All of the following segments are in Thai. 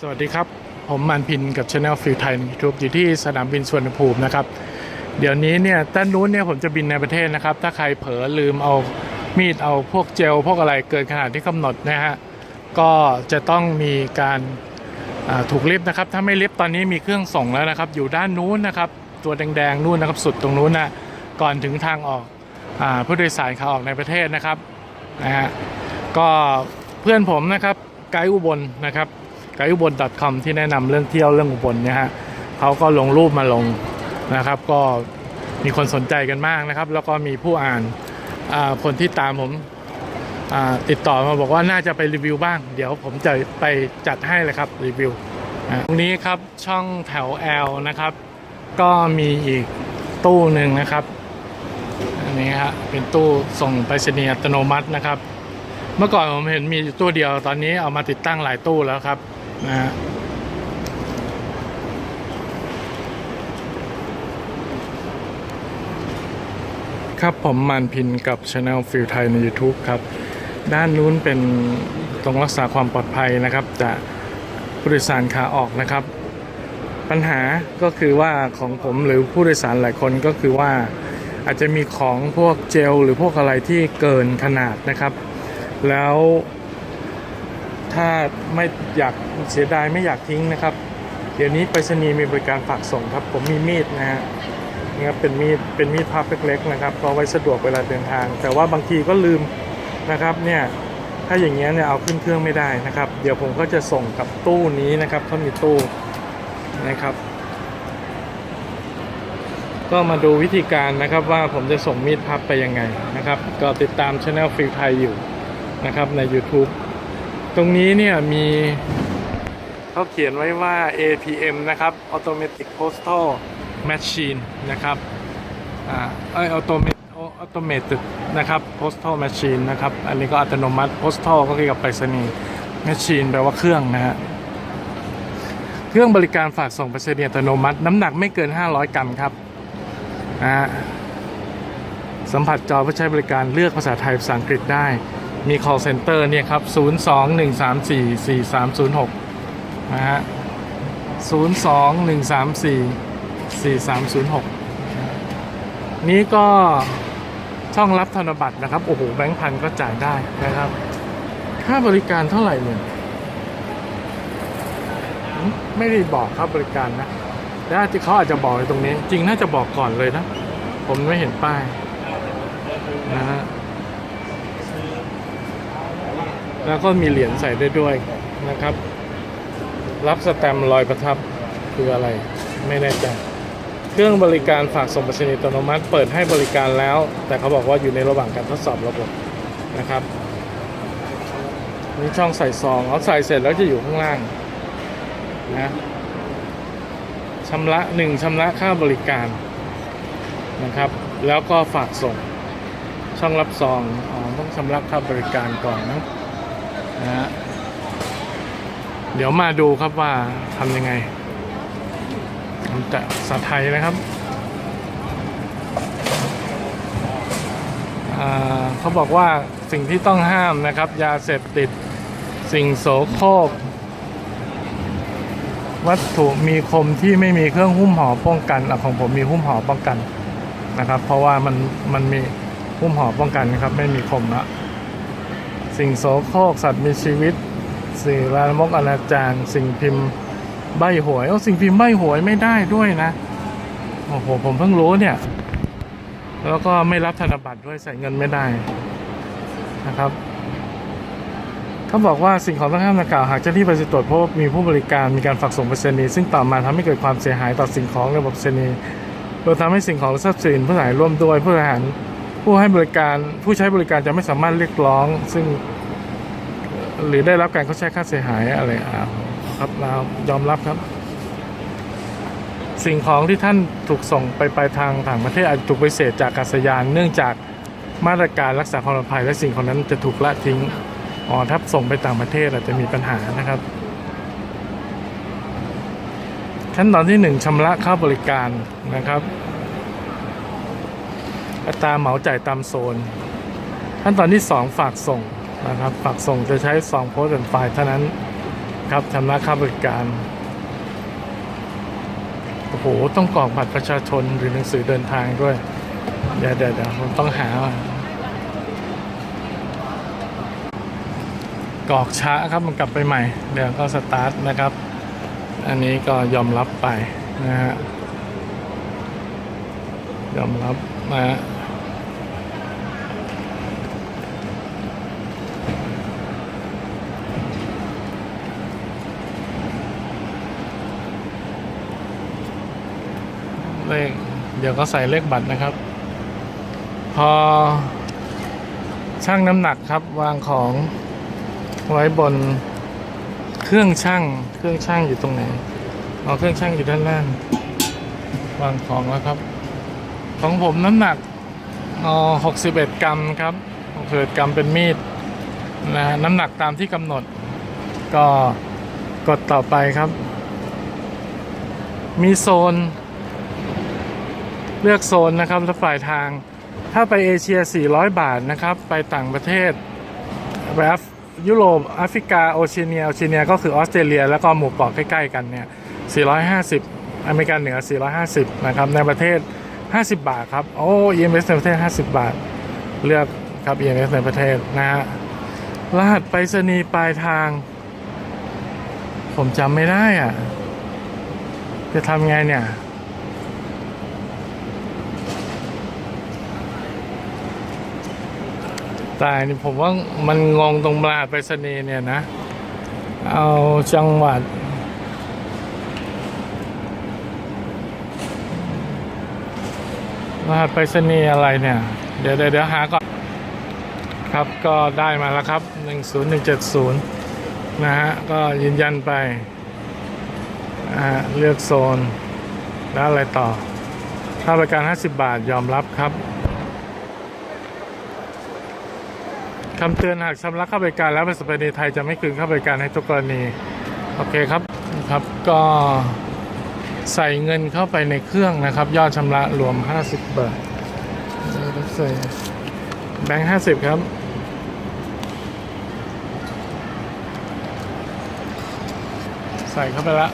สวัสดีครับ ผมมันพินกับช anel ฟิลไทยยูทูบอยู่ที่สนามบินสุวรรณภูมินะครับ เดี๋ยวนี้เนี่ยด้านนู้นเนี่ยผมจะบินในประเทศนะครับ ถ้าใครเผลอลืมเอามีดเอาพวกเจล พวกอะไรเกินขนาดที่กำหนดนะฮะก็จะต้องมีการถูกลิฟต์นะครับ ถ้าไม่ลิฟต์ตอนนี้มีเครื่องส่งแล้วนะครับ อยู่ด้านนู้นนะครับ ตัวแดงๆนู่นนะครับสุดตรงนู้นนะก่อนถึงทางออกอผู้โดยสารขาออกในประเทศนะครับนะฮะก็เพื่อนผมนะครับไกด์อุบลนะครับ ไกด์อุบล .com ที่แนะนำเรื่องเที่ยวเรื่องอุบลเนี่ยฮะเขาก็ลงรูปมาลงนะครับ ก็มีคนสนใจกันมากนะครับ แล้วก็มีผู้อ่านอ่าคนที่ตามผมอ่าติดต่อมาบอกว่าน่าจะไปรีวิวบ้าง เดี๋ยวผมจะไปจัดให้เลยครับรีวิวอ่าตรงนี้ครับช่องแถว L นะครับ ก็มีอีกตู้หนึ่งนะครับอันนี้ฮะเป็นตู้ส่งไปรษณีย์อัตโนมัตินะครับ เมื่อก่อนผมเห็นมีอยู่ตู้เดียวตอนนี้เอามาติดตั้งหลายตู้แล้วครับ นะฮะครับผมมันพินกับ Channel ฟิลไทยใน YouTube ครับ ด้านนู้นเป็นตรงรักษาความปลอดภัยนะครับจากผู้โดยสารขาออกนะครับ ปัญหาก็คือว่าของผมหรือผู้โดยสารหลายคนก็คือว่าอาจจะมีของพวกเจลหรือพวกอะไรที่เกินขนาดนะครับ แล้ว ถ้าไม่อยากเสียดายไม่อยากทิ้งนะครับ เดี๋ยวนี้ไปรษณีย์มีบริการฝากส่งครับ ผมมีมีดนะฮะนี่ครับเป็นมีดเป็นมีดพับเล็กๆนะครับก็ไว้สะดวกเวลาเดินทาง แต่ว่าบางทีก็ลืมนะครับเนี่ยถ้าอย่างเงี้ยเนี่ยเอาขึ้นเครื่องไม่ได้นะครับ เดี๋ยวผมก็จะส่งกับตู้นี้นะครับเขามีตู้นะครับ ก็มาดูวิธีการนะครับว่าผมจะส่งมีดพับไปยังไงนะครับ ก็ติดตามช anel ฟิลไทยอยู่นะครับใน YouTube ตรงนี้เนี่ยมีเขาเขียนไว้ว่า APM นะครับ Automatic Postal Machine นะครับอ่าเอ้ย Automated Automated นะครับ Postal Machine นะครับ อันนี้ก็อัตโนมัติ Postal ก็คือกับไปรษณีย์ Machine แปลว่าเครื่องนะฮะเครื่องบริการฝากส่งไปรษณีย์อัตโนมัติ น้ำหนักไม่เกิน 500 กรัมครับนะฮะสัมผัสจอเพื่อใช้บริการเลือกภาษาไทยภาษาอังกฤษได้ มี call center เนี่ยครับ 02-134-4306 นะฮะ 02-134-4306 นี้ก็ช่องรับธนบัตรนะครับ โอ้โห แบงค์พันก็จ่ายได้นะครับ ค่าบริการเท่าไหร่เนี่ย ไม่ได้บอกค่าบริการนะแล้วเขาอาจจะบอกในตรงนี้ จริงน่าจะบอกก่อนเลยนะ ผมไม่เห็นป้ายนะฮะ แล้วก็มีเหรียญใส่ได้ด้วยนะครับ รับสแตมป์รอยประทับคืออะไร ไม่แน่ใจเครื่องบริการฝากส่งไปรษณีย์อัตโนมัติ เปิดให้บริการแล้ว แต่เขาบอกว่าอยู่ในระหว่างการทดสอบระบบนะครับนี่ช่องใส่ซองเขาใส่เสร็จแล้วจะอยู่ข้างล่างนะชำระหนึ่งชำระค่าบริการนะครับ แล้วก็ฝากส่งช่องรับซองอ๋อต้องชำระค่าบริการก่อนนะ นะฮะเดี๋ยวมาดูครับว่าทำยังไงทำแต่ภาษาไทยนะครับเขาบอกว่าสิ่งที่ต้องห้ามนะครับ ยาเสพติดสิ่งโสโครกวัตถุมีคมที่ไม่มีเครื่องหุ้มห่อป้องกันอของผมมีหุ้มห่อป้องกันนะครับ เพราะว่ามันมันมีหุ้มห่อป้องกันนะครับ ไม่มีคมละ สิ่งโสโครกสัตว์มีชีวิตสิ่งลามกอนาจารสิ่งพิมพ์ใบหวยโอ้สิ่งพิมพ์ใบหวยไม่ได้ด้วยนะโอ้โหผมเพิ่งรู้เนี่ย แล้วก็ไม่รับธนบัตรด้วยใส่เงินไม่ได้นะครับเขาบอกว่าสิ่งของต้องห้ามดังกล่าวหากเจ้าหน้าที่ไปตรวจพบมีผู้บริการมีการฝากส่งไปรษณีย์ซึ่งต่อมาทำให้เกิดความเสียหายต่อสิ่งของระบบไปรษณีโดยทำให้สิ่งของและทรัพย์สินผู้หายร่วมด้วยผู้หาร ผู้ให้บริการผู้ใช้บริการจะไม่สามารถเรียกร้อง ซึ่ง หรือได้รับการเขาใช้ค่าเสียหายอะไรอ่าครับเรายอมรับครับ สิ่งของที่ท่านถูกส่งไปไปลายทางต่างประเทศอาจจะถูกปฏิเสธจากอากาศยาน เนื่องจากมาตรการรักษาความปลอดภัยและสิ่งของนั้นจะถูกละทิ้งอ๋อถ้าส่งไปต่างประเทศอาจจะมีปัญหานะครับ ขั้นตอนที่หนึ่งชำระค่าบริการนะครับ อัตราเหมาจ่ายตามโซน ขั้นตอนที่สองฝากส่งนะครับ ฝากส่งจะใช้สองโพสต์เป็นไฟล์เท่านั้นครับชำระค่าบริการโอ้โหต้องกรอกบัตรประชาชนหรือหนังสือเดินทางด้วย เดี๋ยวเดี๋ยวเดี๋ยวผมต้องหากรอกช้าครับมันกลับไปใหม่ เดี๋ยวก็สตาร์ทนะครับ อันนี้ก็ยอมรับไปนะฮะยอมรับนะฮะ เลขเดี๋ยวก็ใส่เลขบัตรนะครับ พอชั่งน้ำหนักครับวางของไว้บนเครื่องชั่งเครื่องชั่งอยู่ตรงไหนเอ๋อเครื่องชั่งอยู่ด้านล่างวางของแล้วครับ ของผมน้ำหนักอ๋อ61 กรัมครับ61กรัมเป็นมีดนะน้ำหนักตามที่กำหนด ก็กดต่อไปครับ มีโซน เลือกโซนนะครับและฝ่ายทาง ถ้าไปเอเชีย 400 บาทนะครับ ไปต่างประเทศแอฟยุโรปแอฟริกาโอเชียเนียโอเชียเนียก็คือออสเตรเลีย แล้วก็หมู่เกาะใกล้ๆกันเนี่ย 450 อเมริกาเหนือ 450 นะครับ ในประเทศ 50 บาทครับ โอ้ EMS ในประเทศ 50 บาท เลือกครับ EMS ในประเทศนะฮะรหัสไปรษณีย์ปลายทาง ผมจำไม่ได้อะ จะทำไงเนี่ย ตายนี่ผมว่ามันงงตรงรหัสไปรษณีเนี่ยนะ เอาจังหวัด รหัสไปรษณีย์อะไรเนี่ย เดี๋ยวเดี๋ยวหาก่อน ครับก็ได้มาแล้วครับ 10170 นะฮะ ก็ยืนยันไปอ่าเลือกโซน แล้วอะไรต่อ ค่าบริการ 50 บาทยอมรับครับ คำเตือนหากชำระค่าบริการแล้วบริษัทไปรษณีย์ไทยจะไม่คืนค่าบริการให้ทุกกรณี โอเคครับครับก็ใส่เงินเข้าไปในเครื่องนะครับ ยอดชำระรวม 50 บาทเดี๋ยวใส่แบงค์50 ครับใส่เข้าไปละ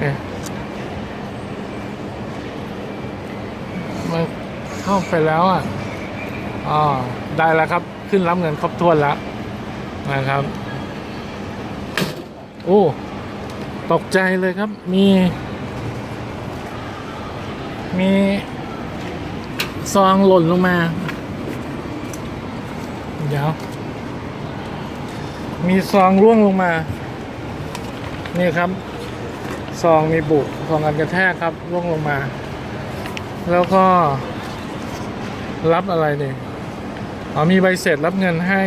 เอ๊ะ มัน เข้าไปแล้วอะอ๋อได้แล้วครับ ขึ้นรับเงินครบถ้วนแล้วนะครับ โอ้ตกใจเลยครับ มี มีซองหล่นลงมา เดี๋ยว มีซองร่วงลงมา นี่ครับ ซองมีบุกซองกันกระแทกครับร่วงลงมา แล้วก็ รับอะไรเนี่ยอ๋อมีใบเสร็จรับเงินให้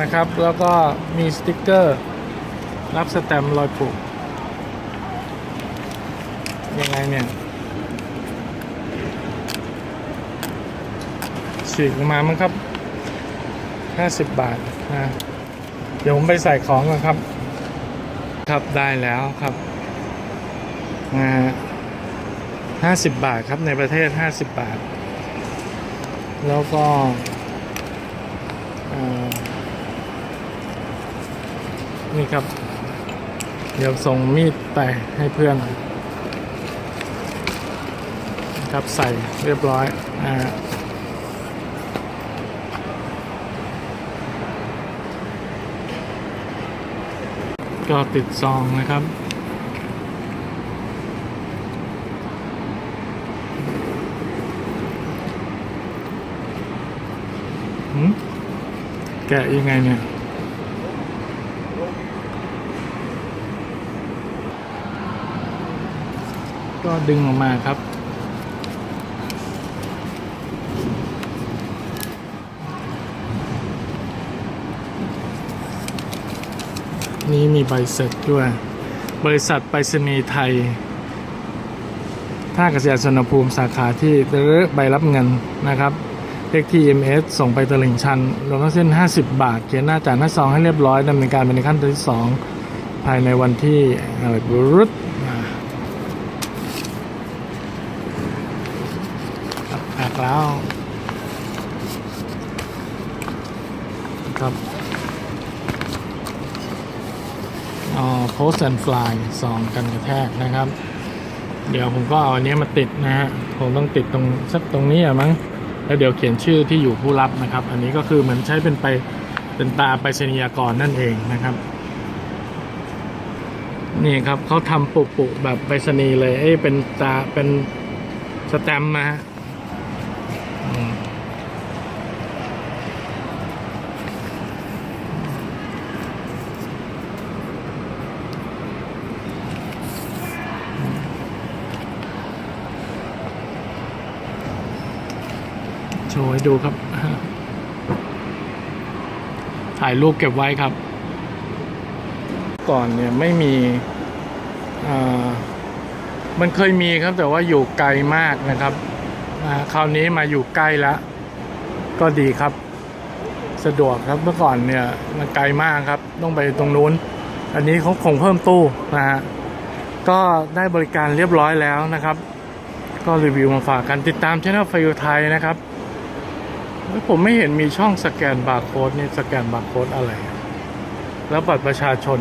นะครับ แล้วก็มีสติกเกอร์ รับสแตมป์รอยผูกยังไงเนี่ยฉีกออกมามั้งครับ 50 บาทนะเดี๋ยวผมไปใส่ของก่อนครับ ครับได้แล้วครับนะฮะห้าสิบบาทครับในประเทศห้าสิบบาท แล้วก็นี่ครับ เดี๋ยวส่งมีดไปให้เพื่อน ครับใส่เรียบร้อยอ่าก็ติดซองนะครับ แกะยังไงเนี่ยก็ดึงออกมาครับ นี่มีใบเสร็จด้วย บริษัทไปรษณีย์ไทย ท่าเกษตรสนภูมิสาขาที่หรือใบรับเงินนะครับ เลขที่ MS ส่งไปตลิ่งชันรวมทั้งเส้น 50 บาท เขียนหน้าจ่ายหน้าซองให้เรียบร้อยดำเนินการเป็นในขั้นตอนที่ 2 ภายในวันที่อะไรบรุษครับแอกแล้วครับอ๋อ post and fly สองกันกระแทกนะครับ เดี๋ยวผมก็เอาอันนี้มาติดนะฮะผมต้องติดตรงสักตรงนี้อะมั้ง แล้วเดี๋ยวเขียนชื่อที่อยู่ผู้รับนะครับ อันนี้ก็คือเหมือนใช้เป็นไปเป็นตาไปเนียกรนั่นเองนะครับ นี่ครับเขาทำปุปุแบบไปรษณีย์เลยเอ้เป็นตาเป็นสแตมป์มาฮะ ว์ให้ดูครับ ถ่ายรูปเก็บไว้ครับ ก่อนเนี่ยไม่มีมันเคยมีครับแต่ว่าอยู่ไกลมากนะครับ คราวนี้มาอยู่ใกล้แล้วก็ดีครับ สะดวกครับเมื่อก่อนเนี่ยมันไกลมากครับ ต้องไปตรงนู้น อันนี้เขาคงเพิ่มตู้นะฮะก็ได้บริการเรียบร้อยแล้วนะครับ ก็รีวิวมาฝากกันติดตามช่องไฟไทยนะครับ ผมไม่เห็นมีช่องสแกนบาร์โค้ดนี่สแกนบาร์โค้ดอะไร แล้วบัตรประชาชน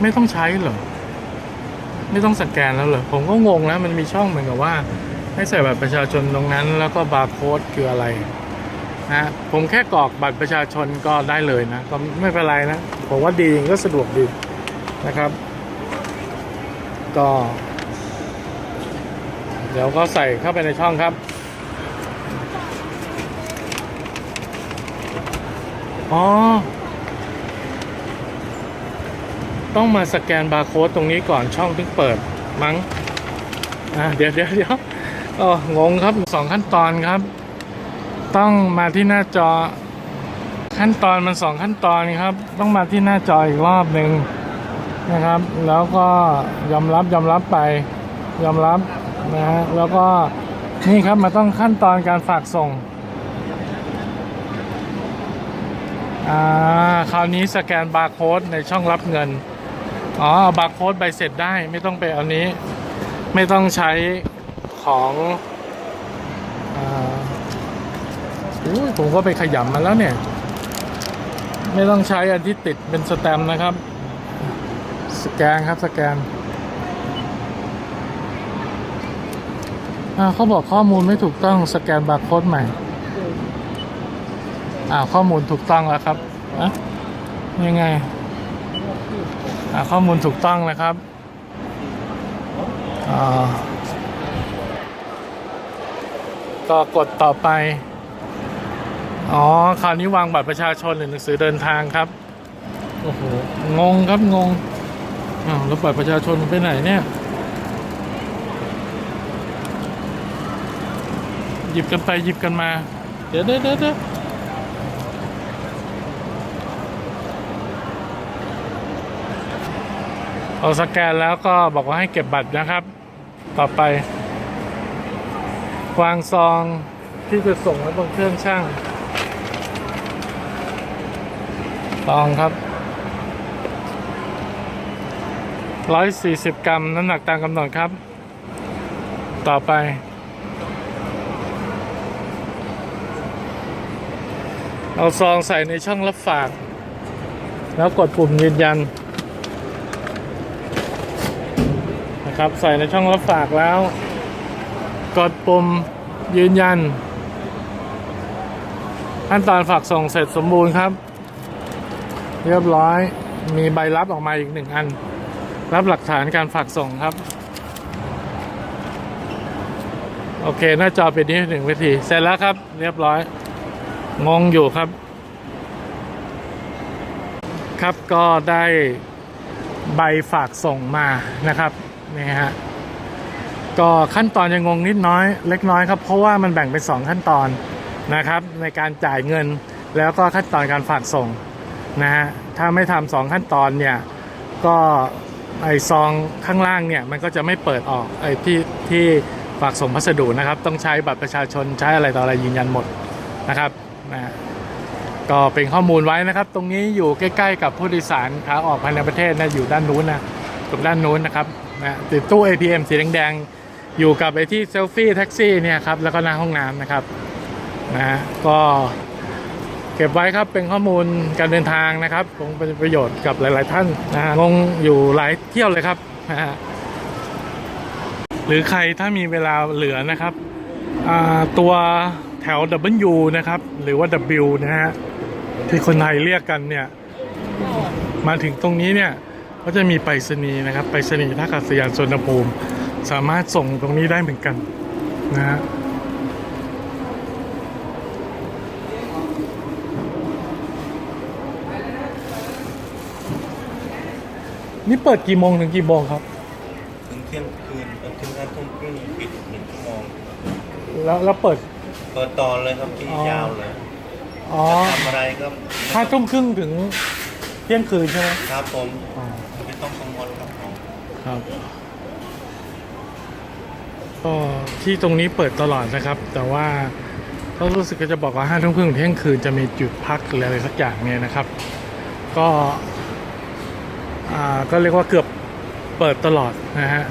ไม่ต้องใช้เหรอ ไม่ต้องสแกนแล้วเหรอ ผมก็งงนะ มันมีช่องเหมือนกับว่า ให้ใส่บัตรประชาชนตรงนั้น แล้วก็บาร์โค้ดคืออะไรนะผมแค่กรอกบัตรประชาชนก็ได้เลยนะ ก็ไม่เป็นไรนะ ผมว่าดีก็สะดวกดีนะครับ ก็ เดี๋ยวก็ใส่เข้าไปในช่องครับ อ๋อ ต้องมาสแกนบาร์โค้ดตรงนี้ก่อนช่องถึงเปิดมั้ง อ่าเดี๋ยวเดี๋ยวเดี๋ยวอ๋องงครับสองขั้นตอนครับ ต้องมาที่หน้าจอ ขั้นตอนมันสองขั้นตอนครับ ต้องมาที่หน้าจออีกรอบหนึ่งนะครับ แล้วก็ยอมรับยอมรับไป ยอมรับนะฮะแล้วก็นี่ครับมันต้องขั้นตอนการฝากส่ง อ่าคราวนี้สแกนบาร์โค้ดในช่องรับเงิน อ๋อบาร์โค้ดใบเสร็จได้ไม่ต้องไปเอานี้ ไม่ต้องใช้ของอ่าอุ้ยผมก็ไปขยำมาแล้วเนี่ย ไม่ต้องใช้อันที่ติดเป็นสแตมป์นะครับ สแกนครับสแกนอ่าเขาบอกข้อมูลไม่ถูกต้องสแกนบาร์โค้ดใหม่ อ่าข้อมูลถูกต้องแล้วครับอะยังไงอ่าข้อมูลถูกต้องนะครับอ่าก็กดต่อไป อ๋อ คราวนี้วางบัตรประชาชนหรือหนังสือเดินทางครับ โอ้โห งงครับงง อ้าวแล้วบัตรประชาชนมันไปไหนเนี่ย หยิบกันไปหยิบกันมา เดี๋ยวเดี๋ยวเดี๋ยว เอาสแกนแล้วก็บอกว่าให้เก็บบัตรนะครับ ต่อไป วางซองที่จะส่งไว้บนเครื่องช่างซองครับร้อยสี่สิบกรัม น้ำหนักตามกำหนดครับ ต่อไป เอาซองใส่ในช่องรับฝาก แล้วกดปุ่มยืนยัน นะครับ ใส่ในช่องรับฝากแล้ว กดปุ่มยืนยันขั้นตอนฝากส่งเสร็จสมบูรณ์ครับ เรียบร้อยมีใบรับออกมาอีกหนึ่งอัน รับหลักฐานการฝากส่งครับ โอเค หน้าจอเป็นนี้หนึ่งวิธีเสร็จแล้วครับ เรียบร้อย งงอยู่ครับ ครับก็ได้ใบฝากส่งมานะครับ นี่ฮะก็ขั้นตอนยังงงนิดน้อยเล็กน้อยครับเพราะว่ามันแบ่งเป็นสองขั้นตอนนะครับ ในการจ่ายเงินแล้วก็ขั้นตอนการฝากส่งนะฮะถ้าไม่ทำสองขั้นตอนเนี่ยก็ไอซองข้างล่างเนี่ยมันก็จะไม่เปิดออกไอที่ที่ฝากส่งพัสดุนะครับ ต้องใช้บัตรประชาชนใช้อะไรต่ออะไรยืนยันหมดนะครับนะฮะก็เป็นข้อมูลไว้นะครับ ตรงนี้อยู่ใกล้ ๆ กับผู้โดยสารขาออกภายในประเทศนะอยู่ด้านนู้นนะตรงด้านนู้นนะครับ นะติดตู้ APM สีแดงๆ อยู่กับไอ้ที่เซลฟี่แท็กซี่เนี่ยครับ แล้วก็หน้าห้องน้ำนะครับนะก็เก็บไว้ครับเป็นข้อมูลการเดินทางนะครับคงเป็นประโยชน์กับหลาย ๆ ท่านนะฮะงงอยู่หลายเที่ยวเลยครับนะหรือใครถ้ามีเวลาเหลือนะครับตัวแถว W นะครับ หรือว่า W นะฮะที่คนไทยเรียกกันเนี่ย มาถึงตรงนี้เนี่ย ก็จะมีไปรษณีย์นะครับไปรษณีย์ท่าอากาศยานสุวรรณภูมิ สามารถส่งตรงนี้ได้เหมือนกันนะฮะนี่เปิดกี่โมงถึงกี่โมงครับ ถึงเที่ยงคืนเอ่อถึงห้าทุ่มครึ่งปิดหนึ่งชั่วโมงแล้วแล้วเปิด เปิดตอนเลยครับที่อ๋อ ยาวเลยอ๋อจะทำอะไรก็ห้าทุ่มครึ่งถึงเที่ยงคืนใช่ไหมครับผม อ๋อไม่ ต้องกังวลครับผมครับก็ที่ตรงนี้เปิดตลอดนะครับ แต่ว่าก็รู้สึกก็จะบอกว่าห้าทุ่มครึ่งเที่ยงคืนจะมีจุดพักหรืออะไรสักอย่างเนี่ยนะครับ ก็อ่าก็เรียกว่าเกือบเปิดตลอดนะฮะ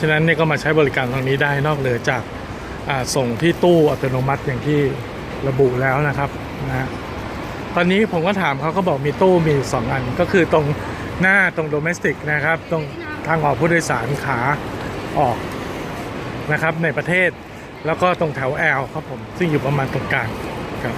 ฉะนั้นเนี่ยก็มาใช้บริการตรงนี้ได้นอกเหนือจากอ่าส่งที่ตู้อัตโนมัติอย่างที่ระบุแล้วนะครับนะฮะตอนนี้ผมก็ถามเขาก็บอกมีตู้มีสองอัน ก็คือตรง หน้าตรงโดเมสติกนะครับ ตรงทางออกผู้โดยสารขาออกนะครับในประเทศ แล้วก็ตรงแถวแอลครับผม ซึ่งอยู่ประมาณตรงกลางครับ